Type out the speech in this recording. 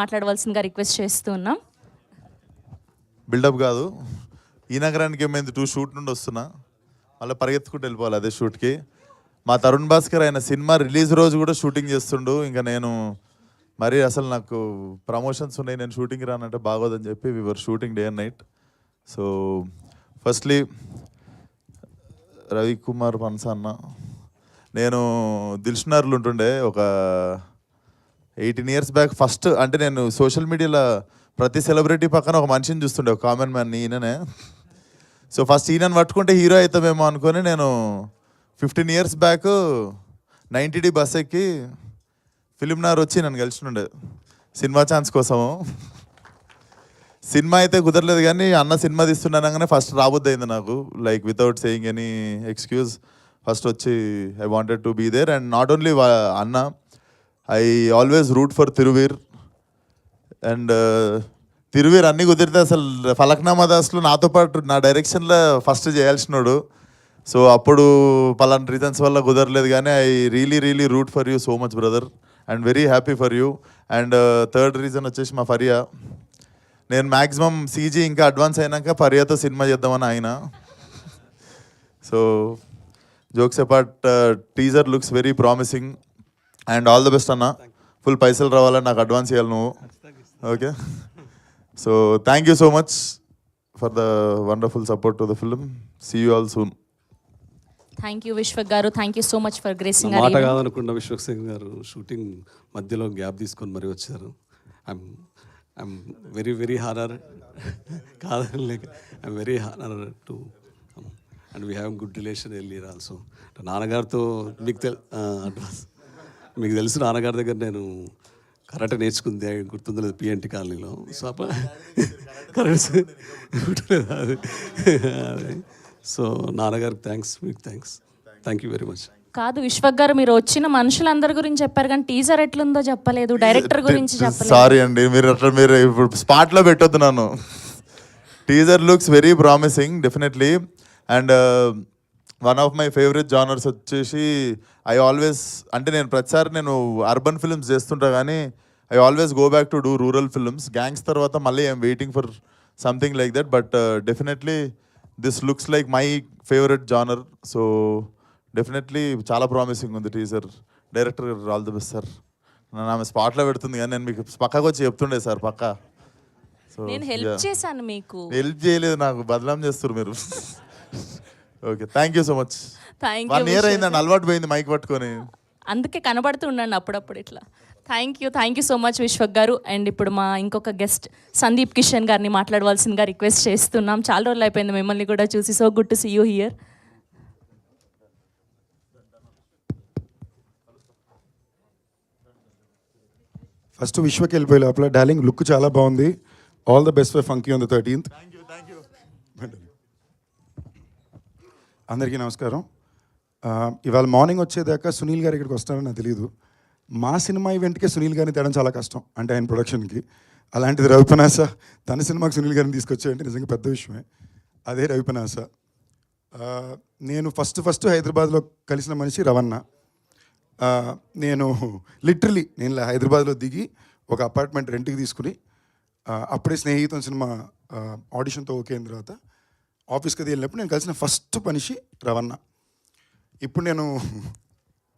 మాట్లాడవలసిందిగా రిక్వెస్ట్ చేస్తూ ఉన్నాం. బిల్డప్ కాదు. ఈ నగరానికి ఏమైంది టూ షూట్ నుండి వస్తున్నా. మళ్ళీ పరిగెత్తుకుంటూ వెళ్ళిపోవాలి అదే షూట్కి. మా తరుణ్ భాస్కర్ ఆయన సినిమా రిలీజ్ రోజు కూడా షూటింగ్ చేస్తుండు. ఇంకా నేను మరి అసలు నాకు ప్రమోషన్స్ ఉన్నాయి. నేను షూటింగ్ రానంటే బాగోదని చెప్పి we were shooting day and night so firstly Ravikumar పన్సన్న నేను దిల్షునార్లు ఉంటుండే. ఒక ఎయిటీన్ ఇయర్స్ బ్యాక్ ఫస్ట్ అంటే నేను సోషల్ మీడియాలో ప్రతి సెలబ్రిటీ పక్కన ఒక మనిషిని చూస్తుండే ఒక కామన్ మ్యాన్ ఈయననే. సో ఫస్ట్ ఈయనని పట్టుకుంటే హీరో అవుతామేమో అనుకొని నేను fifteen years back ninety D bus ఎక్కి ఫిలిం నార్ వచ్చి నన్ను గెలిచినుండే సినిమా ఛాన్స్ కోసము. సినిమా అయితే కుదరలేదు కానీ అన్న సినిమా తీస్తున్నానగానే ఫస్ట్ రాబోద్ది అయింది నాకు. Like without saying any excuse first వచ్చి I wanted to be there and not only అన్న I always root for Thiruveer and Thiruveer అన్ని కుదిరితే అసలు ఫలక్నామా దాస్లో నాతో పాటు నా డైరెక్షన్లో ఫస్ట్ చేయాల్సినోడు. సో అప్పుడు పలానా రీజన్స్ వల్ల కుదరలేదు కానీ I really really root for you so much brother and very happy for you and third reason వచ్చేసి మా ఫరియా. నేను మ్యాక్సిమం సీజీ ఇంకా అడ్వాన్స్ అయినాక ఫరియాతో సినిమా చేద్దామని ఆయన so jokes apart teaser looks very promising and all the best అన్న. Full పైసలు రావాలని నాకు అడ్వాన్స్ ఇవ్వాలి నువ్వు. Okay? So thank you so much for the wonderful support to the film see you all soon thank you Vishwak garu. Thank you so much for gracing మాట కాదనుకున్న విశ్వక్ సింగ్ గారు shooting మధ్యలో గ్యాప్ తీసుకొని మరీ వచ్చారు. I'm I'm very very honour కాదని లేక I'm very honour to and we have good relation earlier also నాన్నగారితో మీకు తెల్ అడ్వాన్స్ మీకు తెలుసు నాన్నగారి దగ్గర నేను కరాటే నేర్చుకుంది గుర్తుందో లేదు పిఎన్టీ కాలనీలో. సో అప్ప కరెక్ట్ గుర్తులేదు అది అది. సో నాన్నగారికి థ్యాంక్స్ మీకు thanks thank you very much కాదు విశ్వక్ గారు మీరు వచ్చిన మనుషులందరి గురించి చెప్పారు కానీ టీజర్ ఎట్లుందో చెప్పలేదు డైరెక్టర్ గురించి చెప్పలేదు. సారీ అండి మీరు అట్లా మీరు ఇప్పుడు స్పాట్లో పెట్టొద్దు నన్ను. Teaser looks very promising definitely and one of my favourite genres వచ్చేసి ఐ ఆల్వేస్ అంటే నేను ప్రతిసారి నేను అర్బన్ ఫిల్మ్స్ చేస్తుంటా కానీ I always go back to do rural films gangs తర్వాత మళ్ళీ I'm waiting for something like that but definitely this looks like my favourite genre so definitely చాలా ప్రామిసింగ్ ఉంది teaser director all the best sir నన్ను ఆమె స్పాట్లో పెడుతుంది కానీ నేను మీకు పక్కకు వచ్చి చెప్తుండే సార్ పక్క. సో నేను హెల్ప్ చేశాను మీకు. హెల్ప్ చేయలేదు నాకు బదలాం చేస్తారు మీరు. Okay thank you so much thank one you year అయిందండి అలవాటు పోయింది మైక్ పట్టుకొని. అందుకే కనబడుతూ ఉండండి అప్పుడప్పుడు ఇట్లా. Thank you thank you so much Vishwak garu. And ఇప్పుడు మా ఇంకొక గెస్ట్ సందీప్ కిషన్ గారిని మాట్లాడవలసిందిగా రిక్వెస్ట్ చేస్తున్నాం. చాలా రోజులు అయిపోయింది మిమ్మల్ని కూడా చూసి. So good to see you here first విశ్వకి వెళ్ళిపోయే లోపల. డార్లింగ్ లుక్ చాలా బాగుంది. All the best for funky on the thirteenth అందరికీ నమస్కారం. ఇవాళ మార్నింగ్ వచ్చేదాకా సునీల్ గారు ఇక్కడికి వస్తారని నాకు తెలియదు మా సినిమా ఈవెంట్కే సునీల్ గారిని తేడం చాలా కష్టం అంటే ఆయన ప్రొడక్షన్కి. అలాంటిది రవిపనాస తన సినిమాకి సునీల్ గారిని తీసుకొచ్చాయంటే నిజంగా పెద్ద విషయమే. అదే రవిపనాస. నేను ఫస్ట్ ఫస్ట్ హైదరాబాద్లో కలిసిన మనిషి రవణ నేను లిటరలీ నేను హైదరాబాద్లో దిగి ఒక అపార్ట్మెంట్ రెంట్కి తీసుకుని అప్పుడే స్నేహితం సినిమా ఆడిషన్తో ఓకే అయిన తర్వాత ఆఫీస్కి అది వెళ్ళినప్పుడు నేను కలిసిన ఫస్ట్ మనిషి రవణ. ఇప్పుడు నేను